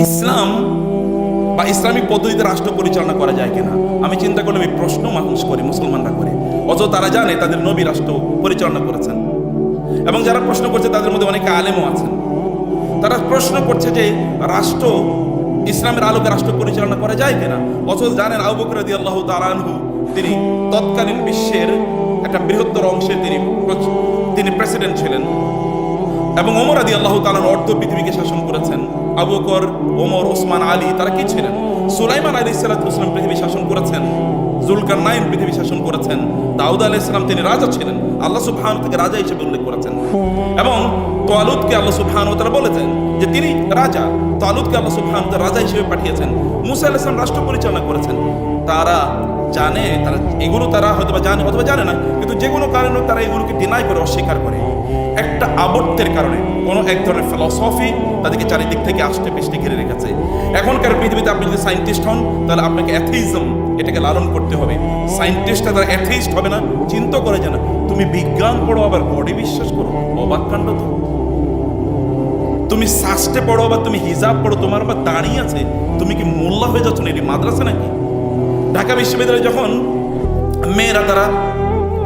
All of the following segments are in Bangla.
ইসলাম বা ইসলামিক পদ্ধতিতে রাষ্ট্র পরিচালনা করা যায় কিনা? আমি চিন্তা করলাম, এই প্রশ্ন মানুষ করে, মুসলমানরা করে। অথচ তারা জানে তাদের নবী রাষ্ট্র পরিচালনা করেছেন। এবং যারা প্রশ্ন করছে, তাদের মধ্যে অনেকে আলেমও আছেন। তারা প্রশ্ন করছে যে, রাষ্ট্র, ইসলামের আলোকে রাষ্ট্র পরিচালনা করা যায় কিনা? অথচ জানেন আবু বকর রাদিয়াল্লাহু তাআলা আনহু, তিনি তৎকালীন বিশ্বের একটা বৃহত্তর অংশের তিনি তিনি প্রেসিডেন্ট ছিলেন। এবং ওমর আদি আল্লাহ তালার অর্ধ পৃথিবীকে শাসন করেছেন। আবু বকর, ওমর, ওসমান, আলী, তারা কি ছিলেন? সুলাইমান আলী ইসলাম পৃথিবী শাসন করেছেন জুলকার নাইন পৃথিবী শাসন করেছেন, দাউদ আলাহ ইসলাম তিনি রাজা ছিলেন, আল্লাহ সুবহান থেকে রাজা হিসেবে উল্লেখ করেছেন। এবং তোয়ালুদকে আল্লাহ সুবহান তারা বলেছেন যে তিনি রাজা তোয়ালুদকে আল্লাহ সুবহান রাজা হিসেবে পাঠিয়েছেন। মুসা আলাহ ইসলাম রাষ্ট্র পরিচালনা করেছেন। তারা জানে, তারা এগুলো তারা হয়তো বা জানে অথবা জানে না, কিন্তু যে কোনো কারণে তারা এগুলোকে ডিনাই করে, অস্বীকার করে। একটা আবর্তের কারণে কোনো এক ধরনের ফিলসফি তাদেরকে চারিদিক থেকে আসতে পেশতে ঘিরে রেখেছে। এখনকার পৃথিবীতে আপনি যদি সায়েন্টিস্ট হন, তাহলে আপনাকে অ্যাথিজম এটাকে লালন করতে হবে। সায়েন্টিস্টটা তারা অ্যাথিস্ট হবে না, চিন্তা করে জানা তুমি বিজ্ঞান পড়ো, আবার বডি বিশ্বাস করো, অবাক কাণ্ড তো। তুমি সাস্টে পড়ো বা তুমি হিজাব পড়ো, তোমার আবার দাঁড়িয়ে আছে, তুমি কি মোল্লা হয়ে যাচ্ছ না এটি মাদ্রাসা নাকি? ঢাকা বিশ্ববিদ্যালয়ে যখন মেয়েরা তারা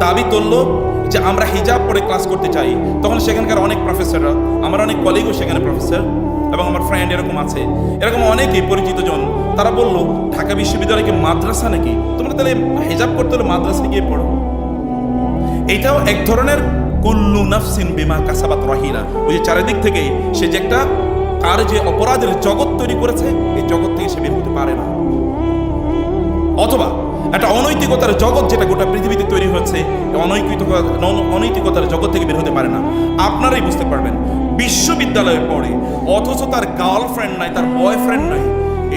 দাবি তুললো যে আমরা হিজাব পরে ক্লাস করতে চাই, তখন সেখানকার অনেক প্রফেসররা আমার অনেক কলিগও সেখানে প্রফেসর এবং আমার ফ্রেন্ড এরকম আছে, এরকম অনেকেই পরিচিত জন, তারা বলল, ঢাকা বিশ্ববিদ্যালয় কি মাদ্রাসা নাকি? তোমরা তাহলে হিজাব করতে হলে মাদ্রাসা গিয়ে পড়ো। এইটাও এক ধরনের, কুল্লু নাফসিন বিমা কাসাবাত রহিনা ওই যে চারিদিক থেকে সে যে একটা, তার যে অপরাধের জগৎ তৈরি করেছে, এই জগৎ থেকে সে বের হতে পারে না। অথবা একটা অনৈতিকতার জগৎ যেটা গোটা পৃথিবীতে তৈরি হচ্ছে অনৈতিকতার জগৎ থেকে বের হতে পারে না। আপনারাই বুঝতে পারবেন বিশ্ববিদ্যালয়ে পড়ে অথচ তার গার্লফ্রেন্ড নাই, তার বয়ফ্রেন্ড নাই,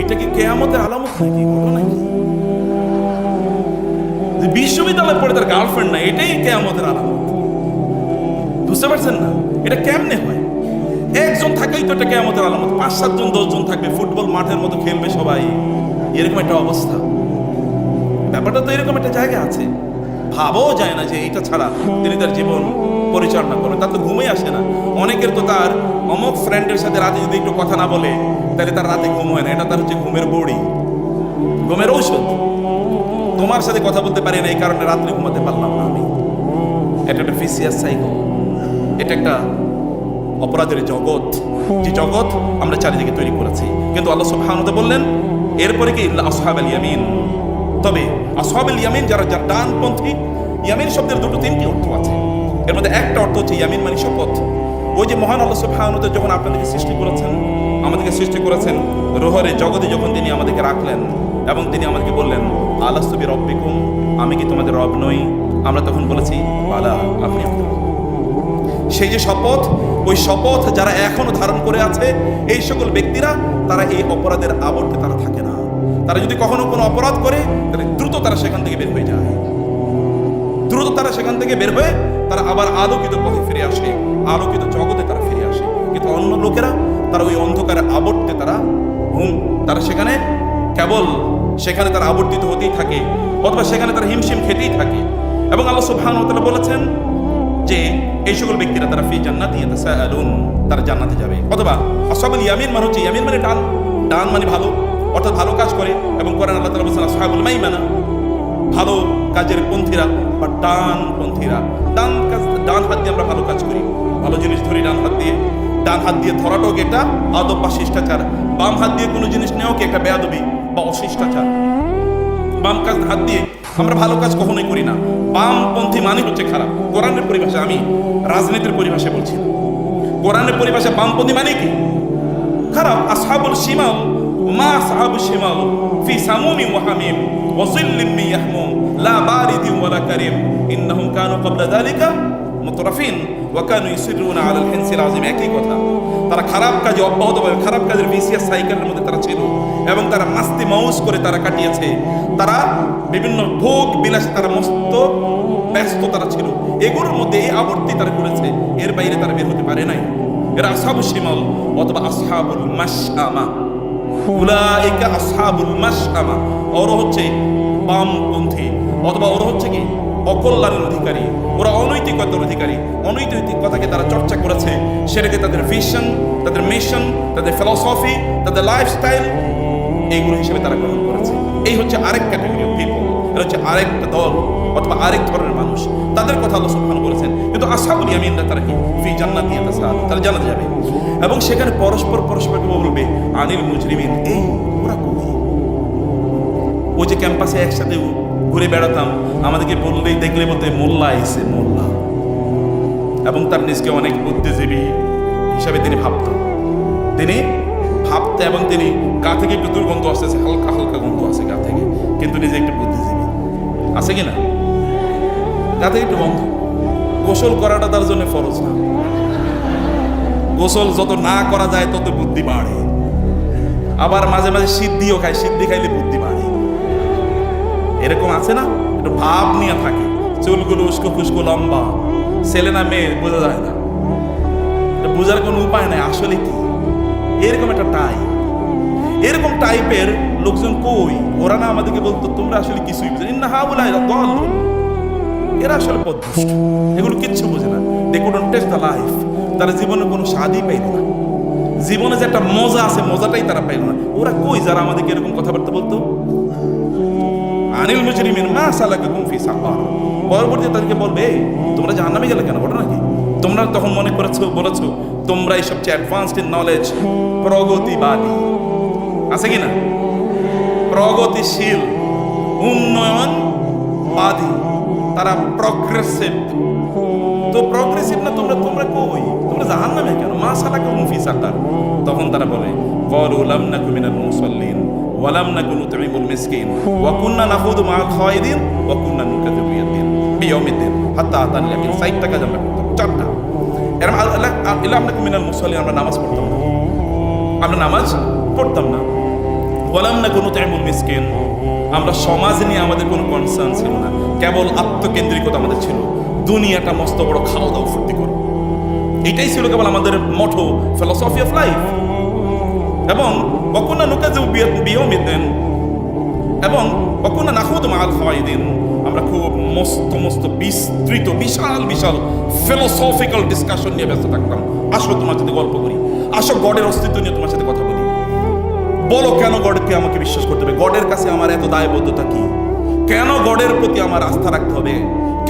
এটা কি কেয়ামতের আলামত নাকি? ঘটনা কি বিশ্ববিদ্যালয়ে পড়ে তার গার্লফ্রেন্ড নাই, এটাই কেয়ামতের আলামত। বুঝতে পারছেন না? এটা কেমনে হয়? একজন থাকলেই তো এটা কেয়ামতের আলামত, পাঁচ সাতজন, দশজন থাকবে, ফুটবল মাঠের মতো খেলবে সবাই। এরকম একটা অবস্থা। ব্যাপারটা তো এরকম একটা জায়গা আছে। ভাবাও যায় না যে এটা ছাড়া তিনি তার জীবন পরিচালনা করেন তার তো ঘুমই আসে না। অনেকের তো তার অমুক ফ্রেন্ডের সাথে রাতে যদি একটু কথা না বলে, তাহলে তার রাতে ঘুম হয় না। এটা তার হচ্ছে ঘুমের বড়ি। ঘুমের ঔষধ। তোমার সাথে কথা বলতে পারি না, এই কারণে রাত্রে ঘুমাতে পারলাম না আমি। এটা একটা ফিসিয়াস সাইকেল এটা একটা অপরাধের জগৎ। যে জগৎ আমরা চারিদিকে তৈরি করেছি। কিন্তু আল্লাহ সুবহানাহু বললেন, এরপরে কি? আসহাবাল ইয়ামিন। তবে আসহাবুল ইয়ামিন যারা যারা ডানপন্থী ইয়ামিন শব্দের দুটো তিনটি অর্থ আছে। এর মধ্যে একটা অর্থ হচ্ছে ইয়ামিন মানে শপথ। ওই যে মহান আল্লাহ সুবহানাহু যখন আপনাদেরকে সৃষ্টি করেছেন, আমাদেরকে সৃষ্টি করেছেন, রোহরে জগতে যখন তিনি আমাদেরকে রাখলেন এবং তিনি আমাদেরকে বললেন আলাস্তুবি রব্বিকুম আমি কি তোমাদের রব নই? আমরা তখন বলেছি, বালা, আপনি সেই যে শপথ, ওই শপথ যারা এখনও ধারণ করে আছে, এই সকল ব্যক্তিরা, তারা এই অপরাধের আবর্তে তারা থাকে না। তারা যদি কখনো কোনো অপরাধ করে, তাহলে দ্রুত তারা সেখান থেকে বের হয়ে যায়। দ্রুত তারা সেখান থেকে বের হয়ে তারা আবার আলোকিত পথে ফিরে আসে। আলোকিত জগতে তারা ফিরে আসে। কিন্তু অন্য লোকেরা, তারা ওই অন্ধকারের আবর্তে তারা হুম তারা সেখানে কেবল, সেখানে তারা আবর্তিত হতেই থাকে, অথবা সেখানে তারা হিমশিম খেতেই থাকে। এবং আল্লাহ সুবহানাহু তারা বলেছেন যে, এই সকল ব্যক্তিরা তারা ফি জান্নাতি তারা জান্নাতে যাবে। অথবা আসহাবুল ইয়ামিন মানে হচ্ছে, ইয়ামিন মানে ডান ডান মানে ভালো। অর্থাৎ ভালো কাজ করে এবং কোরআন আল্লাহ তাআলা বলেছেন, আসহাবুল মাইমানা ভালো কাজের পন্থীরা বা ডান পন্থীরা। ডান কাজ, ডান হাত দিয়ে আমরা ভালো কাজ করি। ভালো জিনিস ধরি ডান হাত দিয়ে। ডান হাত দিয়ে ধরাটাও কি একটা আদব বা শিষ্টাচার? বাম হাত দিয়ে কোনো জিনিস নেওয়া কি একটা বেয়াদবি বা অশিষ্টাচার? বাম কাজ হাত দিয়ে আমরা ভালো কাজ কখনোই করি না। বামপন্থী মানে হচ্ছে খারাপ। কোরআনের পরিভাষা আমি রাজনীতির পরিভাষায় বলছি। কোরআনের পরিভাষা বামপন্থী মানে কি? খারাপ। আসহাবুল শিমাল আসহাবুল শিমাল ফি সামুমি ওয়া হামিম, ওয়া জিল্লিম মিন ইয়াহমুম, লা বারিদিন ওয়ালা কারীম। ইন্নাহুম কানু ক্বাবলা যালিকা মুতরাফিন, ওয়া কানু ইউসিরুনা আলাল হিনসিল আযীম। একই কথা, তারা খারাপ কাজে অব্যাহতভাবে খারাপ কাজের ভিসিএস সাইকেলের মধ্যে তারা ছিল এবং তারা মাস্তি মাউস করে তারা কাটিয়েছে। তারা বিভিন্ন ভোগ বিলাসে তারা মস্ত, ব্যস্ত তারা ছিল। এগুলোর মধ্যে এই আবর্তি তারা করেছে, এর বাইরে তারা বের হতে পারে নাই। এরা আসহাবু শিমাল অথবা আসহাবুল মাশআমা। উলাইকা আসহাবুল মাশআমা। ওরা হচ্ছে বামপন্থী, অথবা ওরা হচ্ছে কি? অকল্যাণের অধিকারী। ওরা অনৈতিকতার অধিকারী। অনৈতিক কথাকে তারা চর্চা করেছে। সেটাকে তাদের ভিশন তাদের মিশন তাদের ফিলসফি তাদের লাইফস্টাইল এইগুলো হিসেবে তারা গ্রহণ করেছে। এই হচ্ছে আরেক ক্যাটাগরি অফ এটা হচ্ছে আরেকটা দল অথবা আরেক ধরনের মানুষ। তাদের কথা আল্লাহ সুবহান বলেছেন, কিন্তু আশাবুল ইয়ামিনরা তারা কি? ফি জান্নাত নিয়ে তারা জানাতে যাবে। এবং সেখানে পরস্পর পরস্পরকে বলবে, আনিল মুজরিমিন। এই ওরা কই? ওই যে ক্যাম্পাসে একসাথে ঘুরে বেড়াতাম, আমাদেরকে বললেই দেখলে বলতে, মোল্লা এসে মোল্লা। এবং তার নিজকে অনেক বুদ্ধিজীবী হিসাবে তিনি ভাবতেন। তিনি ভাবতে এবং তিনি গা থেকে একটু দুর্গন্ধ আসতেছে, হালকা হালকা গন্ধ আছে গা থেকে। কিন্তু নিজে একটু আছে কি না? গা একটু গন্ধ গোসল করাটা তার জন্য ফরজ না। গোসল যত না করা যায়, তত বুদ্ধি বাড়ে। আবার মাঝে মাঝে সিদ্ধিও খায়, সিদ্ধি খাইলে বুদ্ধি বাড়ে। এরকম আছে না? একটু ভাব নিয়ে থাকে। চুলগুলো উস্কো ফুস্কো লম্বা। ছেলে না মেয়ে, বোঝা যায় না। বোঝার কোনো উপায় নাই, আসলে কি? এরকম একটা টাইপ এরকম টাইপের লোকজন কই? ওরা না আমাদেরকে বলতো, তোমরা আসলে কিছুই বুঝে না। হা বলে দল এরা আসলে পদভ্রষ্ট এগুলো কিচ্ছু বোঝে না। They couldn't taste the life তারা জীবনে কোনো স্বাদই পাইল না। জীবনে যে একটা মজা আছে, মজাটাই তারা পাইল না। ওরা কই যারা আমাদেরকে এরকম কথাবার্তা বলতো? আনিল মুজরিমিন মা সালাকাকুম ফি সাকার। পরবর্তীতে তাদেরকে বলবে তোমরা জাহান্নামে গেলে কেন? ঘটনা কি? তোমরা তখন মনে করেছ, বলেছ তোমরা এই সবচেয়ে অ্যাডভান্সড ইন নলেজ প্রগতিবাদী। আছে কি না? প্রগতিশীল উন্নয়নবাদী তারা প্রগ্রেসিভ তো প্রগ্রেসিভ না তোমরা তোমরা কই তোমরা জাহান্নামে কেন মা সালাকাকুম মুফি সাকার তখন তারা বলে ক্বালু লাম নাকু মিনাল মুসাল্লিন ওয়ালাম নাকু নুতঈমুল মিসকিন ওয়া কুন্না নাখুদু মা খায়দিন ওয়া কুন্না নুকাযিবু বিয়াদ্দিন বিয়াউমিদ্দিন হাত্তা আতান ইয়াকিন সাইটটা কাজ আমরা করতাম চারটা এর ইলাম নাকু মিনাল মুসাল্লিন আমরা নামাজ পড়তাম না আমরা নামাজ পড়তাম না ওয়ালাম নাকু নুতঈমুল মিসকিন। আমরা সমাজ নিয়ে আমাদের কোনো কনসার্ন ছিল না। কেবল আত্মকেন্দ্রিকতা আমাদের ছিল। দুনিয়াটা মস্ত বড় খাওয়া দাওয়া ফুর্তি করো। এটাই ছিল কেবল আমাদের মঠো ফিলসফি অফ লাইফ এবং অকুন্না নুকাজু বিয়মিদিন এবং অকুন্না নাহুদ মাল খাওয়াইদিন। আমরা খুব মস্ত মস্ত, বিস্তৃত, বিশাল বিশাল ফিলোসফিক্যাল ডিসকাশন নিয়ে ব্যস্ত থাকতাম। আসো তোমার সাথে গল্প করি। আসো গডের অস্তিত্ব নিয়ে তোমার সাথে কথা বলি। বলো কেন গডকে আমাকে বিশ্বাস করতে হবে? গডের কাছে আমার এত দায়বদ্ধতা কি? কেন গডের প্রতি আমার আস্থা রাখতে হবে?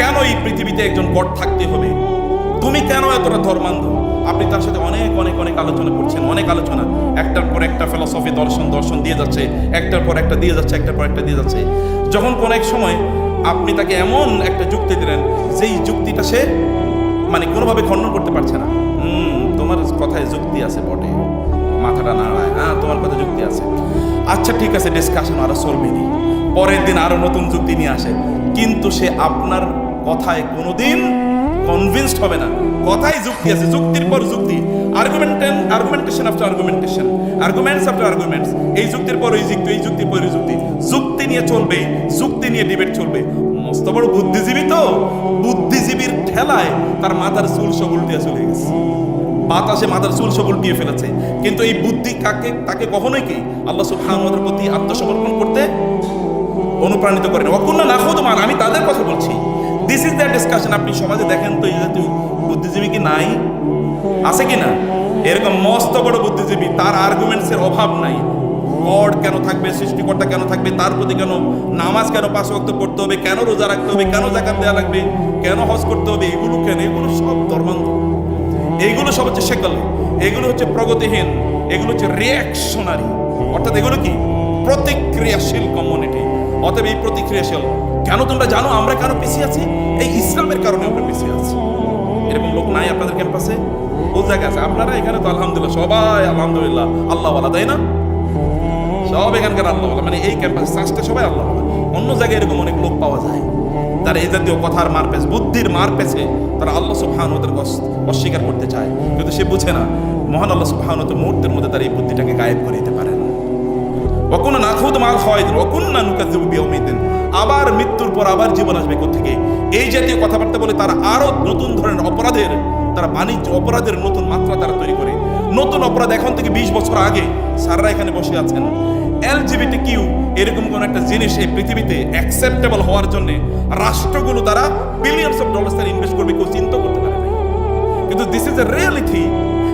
কেন এই পৃথিবীতে একজন গড থাকতে হবে? তুমি কেন এতটা ধর্মান্ধ? আপনি তার সাথে অনেক অনেক অনেক আলোচনা করছেন, অনেক আলোচনা। একটার পর একটা ফিলসফি দর্শন দর্শন দিয়ে যাচ্ছে, একটার পর একটা দিয়ে যাচ্ছে, একটার পর একটা দিয়ে যাচ্ছে। যখন কোন এক সময় আপনি তাকে এমন একটা যুক্তি দিলেন, যেই যুক্তিটা সে মানে কোনোভাবে খণ্ডন করতে পারছে না। তোমার কথায় যুক্তি আছে বটে। মাথাটা নাড়ায়। হ্যাঁ তোমার কথা যুক্তি আছে। আচ্ছা ঠিক আছে ডিসকাশন আরও চলবে নি। পরের দিন আরও নতুন যুক্তি নিয়ে আসে। কিন্তু সে আপনার কথায় কোনোদিন কনভিন্সড হবে না। কথাই যুক্তি আছে, যুক্তির পর যুক্তি। আর্গুমেন্টেন argumentation after argumentation arguments after arguments এই যুক্তির পর এই যুক্তি, এই যুক্তির পর এই যুক্তি। যুক্তি নিয়ে চলবে, যুক্তি নিয়ে ডিবেট চলবে। মস্ত বড় বুদ্ধিজীবী তো। বুদ্ধিজীবীর ঠেলায় তার মাথার চুল সব উল্টে চলে গেছে। বাতাসে মাথার চুল সব উল্টিয়ে ফেলেছে। কিন্তু এই বুদ্ধি কাকে, তাকে কখনোই কি আল্লাহ সুবহানাহুর প্রতি আত্মসমর্পণ করতে অনুপ্রাণিত করেন অকুন্ন না খোদ মান আমি তাদের কথা বলছি। দিস ইজ দ্য ডিসকাশন আপনি সমাজে দেখেন তো জাতীয় বুদ্ধিজীবী কি নাই? আছে কি না? এরকম মস্ত বড় বুদ্ধিজীবী, তার আর্গুমেন্টসের অভাব নাই। গড কেন থাকবে, সৃষ্টিকর্তা কেন থাকবে, তার প্রতি কেন নামাজ কেন পাঁচ ওয়াক্ত পড়তে হবে, কেন রোজা রাখতে হবে, কেন জাকাত দেওয়া লাগবে, কেন হজ করতে হবে, এগুলো কেন? এগুলো সব ধর্মান্ধ। এইগুলো সব হচ্ছে সেকল এগুলো হচ্ছে প্রগতিহীন, এগুলো হচ্ছে রিয়াকশনারি অর্থাৎ এগুলো কি? প্রতিক্রিয়াশীল কমিউনিটি অতএব এই প্রতিক্রিয়াশীল। কেন তোমরা জানো? আমরা কেন পিছিয়ে আছি? এই ইসলামের কারণে আমরা পিছিয়ে আছি। এরকম লোক নাই আপনাদের ক্যাম্পাসে ও জায়গা আছে। আপনারা এখানে তো আলহামদুলিল্লাহ সবাই আলহামদুলিল্লাহ আল্লাহ বলা তাই না? সব এখানকার আল্লাহ মানে এই ক্যাম্পাসে চাষটা সবাই আল্লাহ অন্য জায়গায় এরকম অনেক লোক পাওয়া যায়। তারা এই জাতীয় কথার মার পেছে বুদ্ধির মার পেছে তারা আল্লাহ সুবহান ওদের অস্বীকার করতে চায়। কিন্তু সে বুঝে না, মহান আল্লাহ সুবহান মুহূর্তের মধ্যে তারা এই বুদ্ধিটাকে গায়েব করে দিতে পারে অকুন না খুদ মাল হয় অকুন না নুকাজিব বিয়মিদিন আবার মৃত্যুর পর আবার জীবন আসবে থেকে এই জাতীয় কথাবার্তা বলে তারা আরও নতুন ধরনের অপরাধের, তারা বাণিজ্য অপরাধের নতুন মাত্রা তারা তৈরি করে। নতুন অপরাধ এখন থেকে বিশ বছর আগে স্যাররা এখানে বসে আছেন। এলজিবিটি কিউ এরকম কোন একটা জিনিস এই পৃথিবীতে অ্যাকসেপ্টেবল হওয়ার জন্য রাষ্ট্রগুলো তারা বিলিয়নস অফ ডলার্স তারা ইনভেস্ট করবে, কেউ চিন্তা করতে পারে না। কিন্তু দিস ইজ এ রিয়ালিটি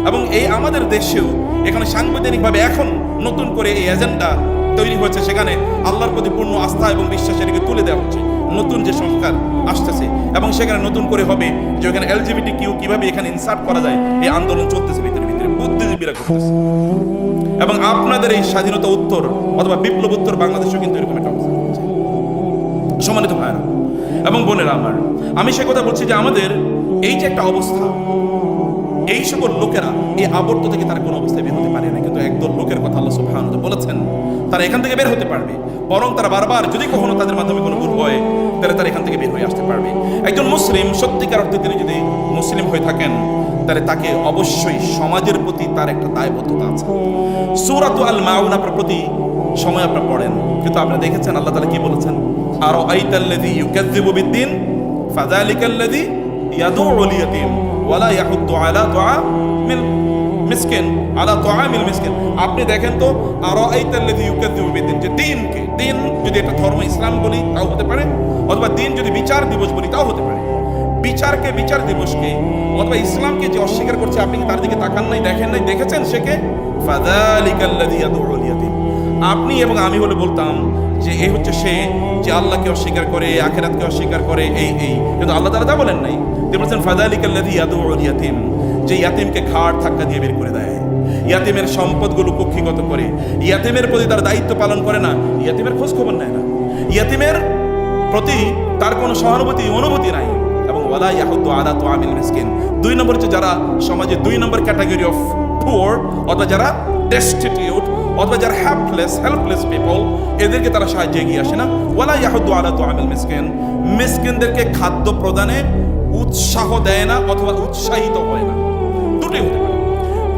এবং এই আমাদের দেশেও এখানে সাংবিধানিকভাবে এখন নতুন করে এই এজেন্ডা তৈরি হয়েছে, সেখানে আল্লাহর প্রতি পূর্ণ আস্থা এবং বিশ্বাস এটিকে তুলে দেওয়া হচ্ছে। নতুন যে সংস্কার আসতেছে এবং সেখানে নতুন করে হবে যে ওখানে এলজিবিটি কিউ কীভাবে এখানে ইনসার্ট করা যায়, এই আন্দোলন চলতেছে, ভিতরে ভিতরে বুদ্ধিজীবীরা করতেছে এবং আপনাদের এই স্বাধীনতা উত্তর অথবা বিপ্লব উত্তর বাংলাদেশেও কিন্তু এরকম একটা অবস্থা সম্মানিত ভাইরা এবং বোনেরা আমার, আমি সে কথা বলছি যে আমাদের এই যে একটা অবস্থা, এই সকল লোকেরা এই আবর্ত থেকে তারা কোনো অবস্থায় বের হতে পারে না। কিন্তু একদল লোকের কথা আল্লাহ সুবহানাহু বলেছেন, তারা এখান থেকে বের হতে পারবে। বরং তারা বারবার, যদি কখনো তাদের মাধ্যমে কোনো ভুল তাহলে তারা এখান থেকে বের হয়ে আসতে পারবে। একজন মুসলিম, সত্যিকার অর্থে তিনি যদি মুসলিম হয়ে থাকেন, তাহলে তাকে অবশ্যই সমাজের প্রতি তার একটা দায়বদ্ধতা আছে। সূরাত আল মাউন আপনার প্রতি সময় আপনার পড়েন। কিন্তু আপনি দেখেছেন, আল্লাহ তাআলা কি বলেছেন? আর আইতাল্লাযী ইউকাযযিবু বিদ্দিন, ফাযালিকাল্লাযী ইয়াদুউল ইয়াতীম ওয়ালা ইয়াহুদ্দু আলা তুআমিল মিসকিন, আলা তুআমিল মিসকিন। আপনি দেখেন তো আরও এই আইতাল্লাযী ইউকাযযিবু বিদ্দিন, যে দিনকে, দিন যদি এটা ধর্ম ইসলাম বলি, তাও হতে পারে, অথবা দিন যদি বিচার দিবস বলি, তাও হতে পারে। বিচারকে, বিচার দিবসকে, অথবা ইসলামকে যে অস্বীকার করছে, আপনি কি তার দিকে তাকান নাই, দেখেন নাই, দেখেছেন সেকে ফাযালিকাল্লাযী ইয়াদুউল ইয়াতীম। আপনি এবং আমি বলে বলতাম যে এই হচ্ছে সে যে আল্লাহকে অস্বীকার করে, আখেরাতকে অস্বীকার করে, এই এই। কিন্তু আল্লাহ তাআলা তা বলেন নাই। তিনি বলছেন ফাযালিকাল্লাযী ইয়াদুউল ইয়াতীম। যে ইয়াতিমকে ঘাড় ধাক্কা দিয়ে বের করে দেয়। ইয়াতিমের সম্পদগুলো কক্ষিগত করে। ইয়াতিমের প্রতি তার দায়িত্ব পালন করে না। ইয়াতিমের খোঁজ খবর নেয় না। ইয়াতিমের প্রতি তার কোনো সহানুভূতি, অনুভূতি নাই। এবং ওয়ালা ইয়াহুদ্দু আলা তুআমিল মিসকিন। দুই নম্বর হচ্ছে যারা সমাজে দুই নম্বর ক্যাটাগরি অফ পুয়ার অথবা যারা ডেস্টিটিউট অথবা যারা হ্যাপলেস হেল্পলেস পিপল এদেরকে তারা সাহায্যে এগিয়ে আসে না। ওয়ালা ইয়াহুদ্দু আলা তুআমিল মিসকিন। মিসকিনদেরকে খাদ্য প্রদানে উৎসাহ দেয় না অথবা উৎসাহিত হয় না। দুটোই হতে পারে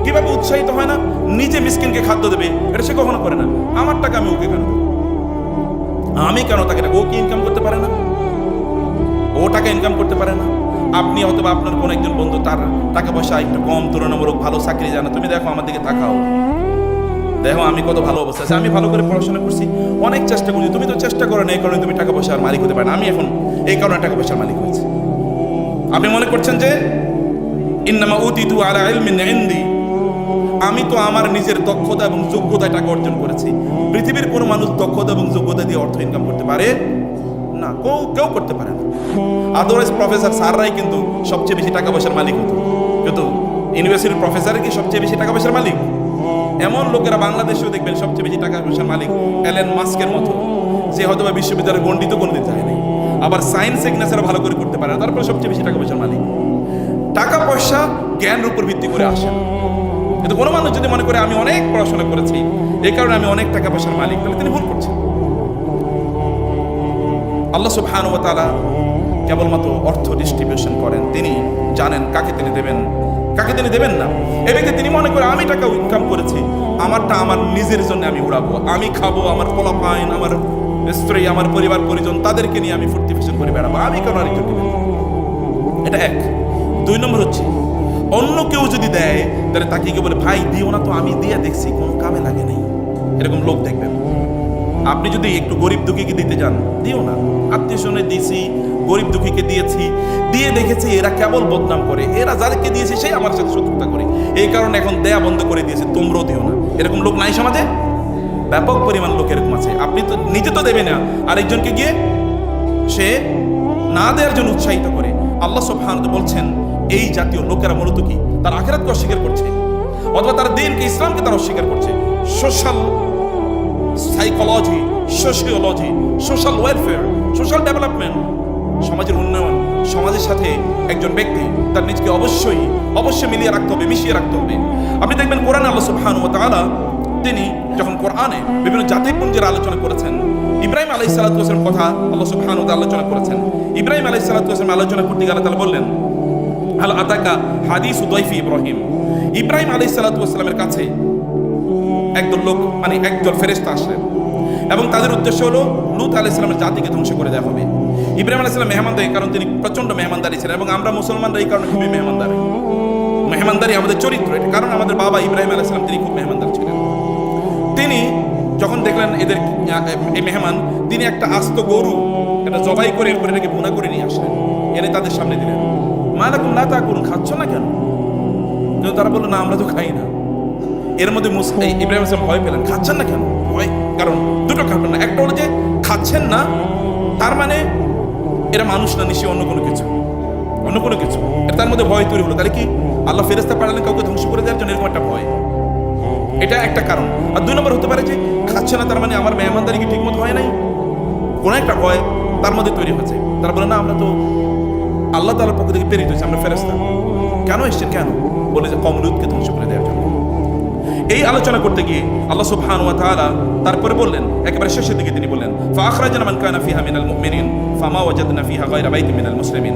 কীভাবে উৎসাহিত হয় না? নিজে মিসকিনকে খাদ্য দেবে। এটা সে কখনো করে না। আমার টাকা আমি ওকে কেন আমি কেন তাকে ও কি ইনকাম করতে পারে না? ও টাকা ইনকাম করতে পারে না? আপনি অথবা আপনার কোন একজন বন্ধু, তার টাকা পয়সা একটু কম, তুলনামূলক ভালো চাকরি জানা। তুমি দেখো আমার দিকে তাকাও। দেখো আমি কত ভালো অবস্থা আছে। আমি ভালো করে পড়াশোনা করছি। অনেক চেষ্টা করছি। তুমি তো চেষ্টা করো না, এই কারণে তুমি টাকা পয়সার মালিক হতে পারে আমি এখন এই কারণে টাকা পয়সার মালিক হয়েছি। আপনি মনে করছেন যে ইন্নামা উতিতু আলা ইলমিন ইনদি। আমি তো আমার নিজের দক্ষতা এবং যোগ্যতা টাকা অর্জন করেছি। পৃথিবীর কোনো মানুষ দক্ষতা এবং যোগ্যতা দিয়ে অর্থ ইনকাম করতে পারে না। কেউ কেউ করতে পারে না। আদারওয়াইজ প্রফেসর স্যাররাই কিন্তু সবচেয়ে বেশি টাকা পয়সার মালিক হতো। কিন্তু ইউনিভার্সিটির প্রফেসর কি সবচেয়ে বেশি টাকা পয়সার মালিক? এমন লোকেরা বাংলাদেশেও দেখবেন সবচেয়ে বেশি টাকা পয়সার মালিক এলেন মাস্কের মতো। যে হয়তো বা বিশ্ববিদ্যালয়ে গণ্ডিত কোনো দিতে হয়নি আবার সায়েন্স সিগনেচার ভালো করে করতে পারে তারপরে সবচেয়ে বেশি টাকা পয়সার মালিক। টাকা পয়সা জ্ঞানের উপর ভিত্তি করে আসে। কিন্তু কোনো মানুষ যদি মনে করে আমি অনেক পড়াশোনা করেছি, এই কারণে আমি অনেক টাকা পয়সার মালিক তাহলে তিনি ভুল করছেন। আল্লাহ সুবহান ও তারা কেবলমাত্র অর্থ ডিস্ট্রিবিউশন করেন। তিনি জানেন কাকে তিনি দেবেন। কাকে তিনি দেবেন না? এ ব্যক্তি তিনি মনে করে, আমি টাকা ইনকাম করেছি। আমারটা আমার নিজের জন্য আমি উড়াবো। আমি খাব, আমার পোলা পাইন, আমার স্ত্রী, আমার পরিবার, পরিজন, তাদেরকে নিয়ে আমি ফুর্তি ফিশন করে বেড়াবো। আমি কেন আরেকজনকে এটা এক। দুই নম্বর হচ্ছে, অন্য কেউ যদি দেয়, তাহলে তাকে গিয়ে বলে, ভাই, দিও না তো, আমি দিয়ে দেখছি, কোনো কামে লাগে নাই। এরকম লোক দেখবেন। আপনি যদি একটু গরিব দুঃখীকে দিতে যান, দিও না। আত্মীয় স্বজনে দিয়েছি, গরিব দুঃখীকে দিয়েছি, দিয়ে দেখেছি এরা কেবল বদনাম করে। এরা যাদেরকে দিয়েছে, সেই আমার সাথে শত্রুতা করে। এই কারণে এখন দেয়া বন্ধ করে দিয়েছে, তোমরাও দিও না। এরকম লোক নাই সমাজে? ব্যাপক পরিমাণ লোক এরকম আছে। আপনি তো, নিজে তো দেবে না। আরেকজনকে গিয়ে সে না দেওয়ার জন্য উৎসাহিত করে। আল্লাহ সুবহানাহু বলছেন এই জাতীয় লোকেরা মূলত কি? তার আখেরাতকে অস্বীকার করছে। অথবা তার দিনকে ইসলামকে তারা অস্বীকার করছে। Social psychology sociology social welfare social development সমাজের উন্নয়ন, সমাজের সাথে একজন ব্যক্তি তার নিজকে অবশ্যই অবশ্যই মিলিয়ে রাখতে হবে, মিশিয়ে রাখতে হবে। আপনি দেখবেন কোরআন আল্লাহ সুবহানাহু ওয়া তাআলা তিনি যখন কোরআনে বিভিন্ন জাতিপুঞ্জের আলোচনা করেছেন, ইব্রাহিম আলাই সালাতামের কথা আল্লাহ সুবহান আলোচনা করেছেন। ইব্রাহিম আলাই সালাতাম আলোচনা করতে গেলে তাহলে বললেন আল আতাকা হাদিস উদয়ফি ইব্রাহিম। ইব্রাহিম আলাই সালাতামের কাছে একদল লোক মানে একদল ফেরেস্তা আসলেন। এবং তাদের উদ্দেশ্য হলো লুত আলাহ ইসলামের জাতিকে ধ্বংস করে দেওয়া হবে। ইব্রাহিম আলাহ ইসলাম মেহমানদারি, কারণ তিনি প্রচণ্ড মেহমানদারি ছিলেন এবং আমরা মুসলমানরা এই কারণে খুবই মেহমানদারি। মেহমানদারি আমাদের চরিত্র এটা, কারণ আমাদের বাবা ইব্রাহিম আলাইসালাম তিনি খুব মেহমানদার ছিলেন। তিনি যখন দেখলেন এদের এই মেহমান, তিনি একটা আস্ত গরু এটা জবাই করে এরপরে এটাকে করে নিয়ে আসলেন। এনে তাদের সামনে দিলেন। মালাকুম না তা করুন খাচ্ছ না কেন? কিন্তু তারা বলল, না, আমরা তো খাই না। এর মধ্যে ইব্রাহিম আসলাম ভয় পেলেন। খাচ্ছেন না কেন? ভয়, কারণ দুটো কারণ না। একটা হলো যে, খাচ্ছেন না। তার মানে এরা মানুষ না, নিশ্চয়ই অন্য কোনো কিছু। অন্য কোনো কিছু। তার মধ্যে ভয় তৈরি হলো। তাহলে কি আল্লাহ ফেরেস্তা পাঠালেন কাউকে ধ্বংস করে দেওয়ার জন্য? এরকম একটা ভয়। এটা একটা কারণ। আর দুই নম্বর হতে পারে যে, খাচ্ছে না, তার মানে আমার মেহমানদারি কি ঠিকমতো হয় নাই। কোনো একটা ভয় তার মধ্যে তৈরি হয়েছে। তারা বলে না, আমরা তো আল্লাহ তালার পক্ষ থেকে প্রেরিত হয়েছে, আমরা ফেরেস্তা কেন এসছেন? কেন? বলে যে কমলুদকে ধ্বংস করে দেওয়ার জন্য। এই আলোচনা করতে গিয়ে আল্লাহ সুবহানাহু ওয়া তাআলা তারপরে বললেন, একেবারে শেষের দিকে তিনি বললেন ফাখরাজনা মান কানা ফিহা মিনাল মুমিনিন, ফামা ওয়াজাদনা ফিহা গায়রা বাইতিন মিনাল মুসলিমিন।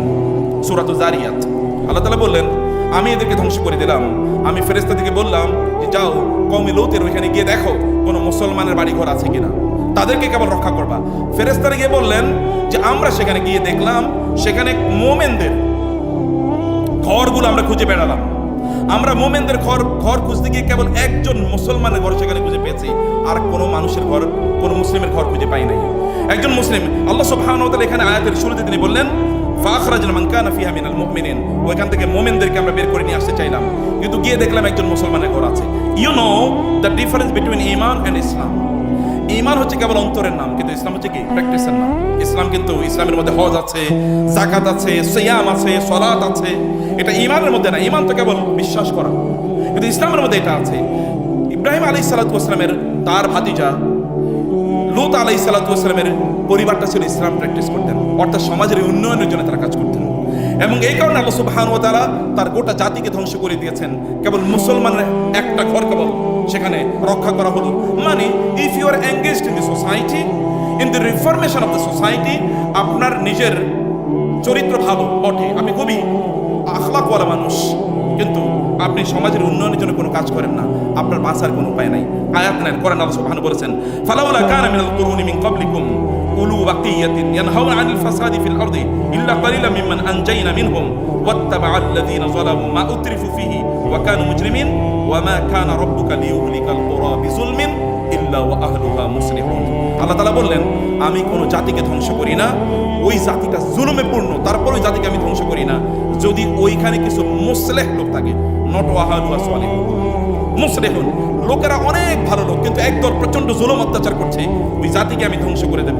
সূরাতু জারিয়াত আল্লাহ তাআলা বললেন, আমি এদেরকে ধ্বংস করে দিলাম। আমি ফেরেশতাদেরকে বললাম যে, যাও কওমে লূতের ওইখানে গিয়ে দেখো কোনো মুসলমানের বাড়ি ঘর আছে কিনা। তাদেরকে কেবল রক্ষা করবা। ফেরেশতারা গিয়ে বললেন যে, আমরা সেখানে গিয়ে দেখলাম, সেখানে মোমেনদের ঘরগুলো আমরা খুঁজে বেড়ালাম। আমরা মোমেনদের ঘর ঘর খুঁজতে গিয়ে কেবল একজন মুসলমানের ঘর সেখানে খুঁজে পেয়েছি। আর কোনো মানুষের ঘর, কোনো মুসলিমের ঘর খুঁজে পাই নাই। একজন মুসলিম, আল্লাহ সুবহানাহু ওয়া এখানে আয়াতের শুরুতে তিনি বললেন ফাখরাজনা মান কানা ফিহা মিনাল মুমিনিন। ওইখান থেকে মোমেনদেরকে আমরা বের করে নিয়ে আসতে চাইলাম। কিন্তু গিয়ে দেখলাম একজন মুসলমানের ঘর আছে। You know the difference between Iman and ইসলাম ইমান হচ্ছে কেবল অন্তরের নাম, কিন্তু ইসলাম হচ্ছে কি? প্র্যাকটিসের নাম। ইসলাম কিন্তু ইসলামের মধ্যে হজ আছে জাকাত আছে, সিয়াম আছে, সলাত আছে। এটা ইমানের মধ্যে না, ইমান তো কেবল বিশ্বাস করা। কিন্তু ইসলামের মধ্যে এটা আছে। ইব্রাহিম আলী সালাতামের তার ভাতিজা, লুত আলাই সালাতামের পরিবারটা ছিল ইসলাম প্র্যাকটিস অর্থাৎ সমাজের উন্নয়নের জন্য তারা কাজ করতেন। এবং এই কারণে আল্লাহ সুবহান ও তারা তার গোটা জাতিকে ধ্বংস করে দিয়েছেন। কেবল মুসলমানের একটা ঘর কেবল সেখানে রক্ষা করা হলো। মানে if you are engaged in the society in the reformation of the society আপনার নিজের চরিত্র ভালো বটে। আমি খুবই আখলাকওয়ালা মানুষ, কিন্তু আপনি সমাজের উন্নয়নের জন্য কোনো কাজ করেন না। আপনার বাঁচার কোনো উপায় নাই। আয়াত নেন করেন আল্লাহ সুবহানাহু বলেছেন, ফালাউলা কানা মিনাল কুরুনি মিন ক্বাবলিকুম। আনিল ফাসাদি ফিল আরদি ইল্লা কালিলা মিম্মান আনজাইনা মিনহুম ওয়াত্তাবা'a আল্লাযীনা যালামু মা উতরিফু ফিহি ওয়া কানু মুজরিমিন ওয়া মা কানা রাব্বুকা লিয়ুহলিকাল কুরা বিজুলমিন ইল্লা ওয়া আহলুহা মুসলিহুন আল্লাহ তাআলা বললেন, আমি কোনো জাতিকে ধ্বংস করি না। ওই জাতিটা জুলুমে পূর্ণ, তারপর ওই জাতিকে আমি ধ্বংস করি না। যদি ওইখানে কিছু মুসলেহ লোক থাকে নট ওয়াহালুহা সালেহ মুসলেহুন, লোকেরা অনেক ভালো লোক, কিন্তু একদল প্রচণ্ড জুলুম অত্যাচার করছে। ওই জাতিকে আমি ধ্বংস করে দেব।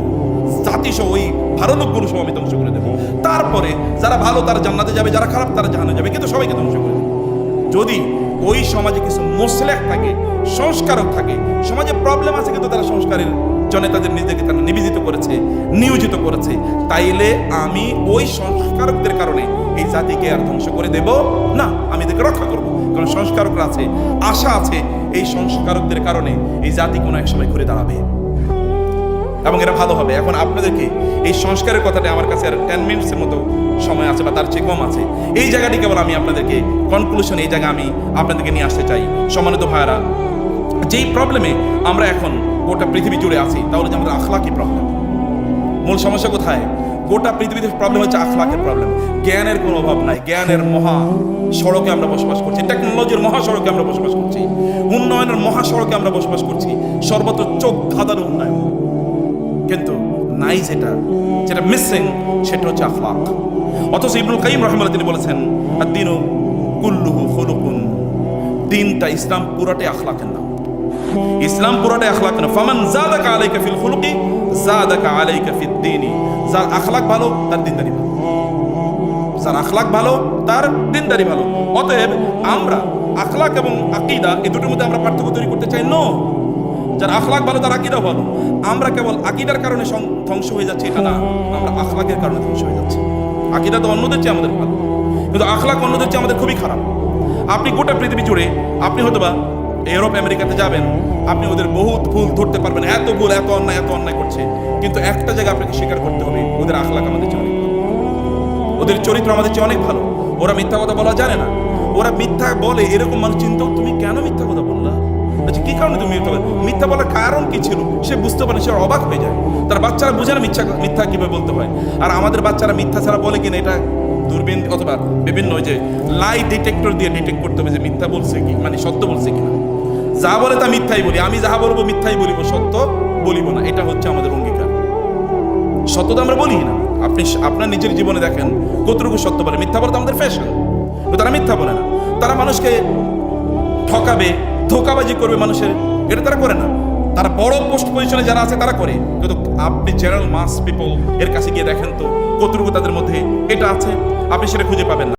জাতি সহ ওই ভালো লোকগুলো সহ আমি ধ্বংস করে দেব। তারপরে যারা ভালো তারা জান্নাতে যাবে, যারা খারাপ তারা জাহানে যাবে, কিন্তু সবাইকে ধ্বংস করে দেব। যদি ওই সমাজে কিছু মোসলেহ থাকে, সংস্কারক থাকে, সমাজে প্রবলেম আছে কিন্তু তারা সংস্কারের জন্য তাদের নিজেকে তারা নিবেদিত করেছে, নিয়োজিত করেছে, তাইলে আমি ওই সংস্কারকদের কারণে এই জাতিকে আর ধ্বংস করে দেব না। আমি এদেরকে রক্ষা করব। কারণ সংস্কারকরা আছে, আশা আছে, এই সংস্কারকদের কারণে এই জাতি কোনো এক সময় ঘুরে দাঁড়াবে। এবং এটা ভালো হবে। এখন আপনাদেরকে এই সংস্কারের কথাটা আমার কাছে আর টেন মিনিটসের মতো সময় আছে বা তার চেয়ে কম আছে। এই জায়গাটি কেবল আমি আপনাদেরকে কনক্লুশন এই জায়গা আমি আপনাদেরকে নিয়ে আসতে চাই। সম্মানিত ভাইয়ারা, যেই প্রবলেমে আমরা এখন গোটা পৃথিবী জুড়ে আছি তাহলে যে আমাদের আখলাকি প্রবলেম মূল সমস্যা কোথায়? গোটা পৃথিবীতে প্রবলেম হচ্ছে আখলাকের প্রবলেম জ্ঞানের কোনো অভাব নাই। জ্ঞানের মহা সড়কে আমরা বসবাস করছি। টেকনোলজির মহাসড়কে আমরা বসবাস করছি। উন্নয়নের মহাসড়কে আমরা বসবাস করছি। সর্বত্র চোখ ধাঁধানো উন্নয়ন। নাই যেটা যেটা মিসিং সেটা হচ্ছে আখলাক। অথচ ইবনুল কাইম রহমাল্লাহ তিনি বলেছেন আর দিনও কুল্লুহু খুলুকুন। দিনটা ইসলাম পুরাটাই আখলাকের নাম। ইসলাম পুরাটাই আখলাক না ফামান জাদাকা আলাইকা ফিল খুলুকি, জাদাকা আলাইকা ফিদ দীনি। যার আখলাক ভালো, তার দিনদারি ভালো। যার আখলাক ভালো, তার দিনদারি ভালো। অতএব আমরা আখলাক এবং আকিদা, এই দুটোর মধ্যে আমরা পার্থক্য তৈরি করতে চাই? নো যার আখলাক ভালো, তার আকিদা ভালো। আমরা কেবল আকিদার কারণে ধ্বংস হয়ে যাচ্ছে, এটা না। আমরা আখলাকের কারণে ধ্বংস হয়ে যাচ্ছে। আকিদা তো অন্যদের চেয়ে আমাদের ভালো। কিন্তু আখলাক অন্যদের চেয়ে আমাদের খুবই খারাপ। আপনি গোটা পৃথিবী জুড়ে, আপনি হয়তোবা ইউরোপ, আমেরিকাতে যাবেন, আপনি ওদের বহুত ভুল ধরতে পারবেন। এত ভুল, এত অন্যায় এত অন্যায় করছে। কিন্তু একটা জায়গা আপনাকে স্বীকার করতে হবে, ওদের আখলাক আমাদের চেয়ে অনেক ওদের চরিত্র আমাদের চেয়ে অনেক ভালো। ওরা মিথ্যা কথা বলা জানে না। ওরা মিথ্যা বলে, এরকম মানুষ চিন্তা তুমি কেন মিথ্যা কথা বললা? আচ্ছা কি কারণে তুমি মিথ্যা মিথ্যা বলার কারণ কি ছিল? সে বুঝতে পারে, সে অবাক হয়ে যায়। তার বাচ্চারা বুঝে না মিথ্যা মিথ্যা কীভাবে বলতে হয়। আর আমাদের বাচ্চারা মিথ্যা ছাড়া বলে কিনা, এটা দূরবীন অথবা বিভিন্ন যে লাই ডিটেক্টর দিয়ে ডিটেক্ট করতে হবে যে মিথ্যা বলছে কি মানে সত্য বলছে কিনা। যা বলে তা মিথ্যাই বলি। আমি যাহা বলব মিথ্যাই বলিব, সত্য বলিব না। এটা হচ্ছে আমাদের অঙ্গীকার। সত্য তো আমরা বলি না। আপনি আপনার নিজের জীবনে দেখেন কতটুকু সত্য বলে। মিথ্যা বলে তো আমাদের ফ্যাশন তারা মিথ্যা বলে না। তারা মানুষকে ঠকাবে ধোকাবাজি করবে মানুষের, এটা তারা করে না। তারা বড় পোস্ট পজিশনে যারা আছে, তারা করে। কিন্তু আপনি জেনারেল মাস পিপল এর কাছে গিয়ে দেখেন তো, কতটুকু তাদের মধ্যে এটা আছে, আপনি সেটা খুঁজে পাবেন না।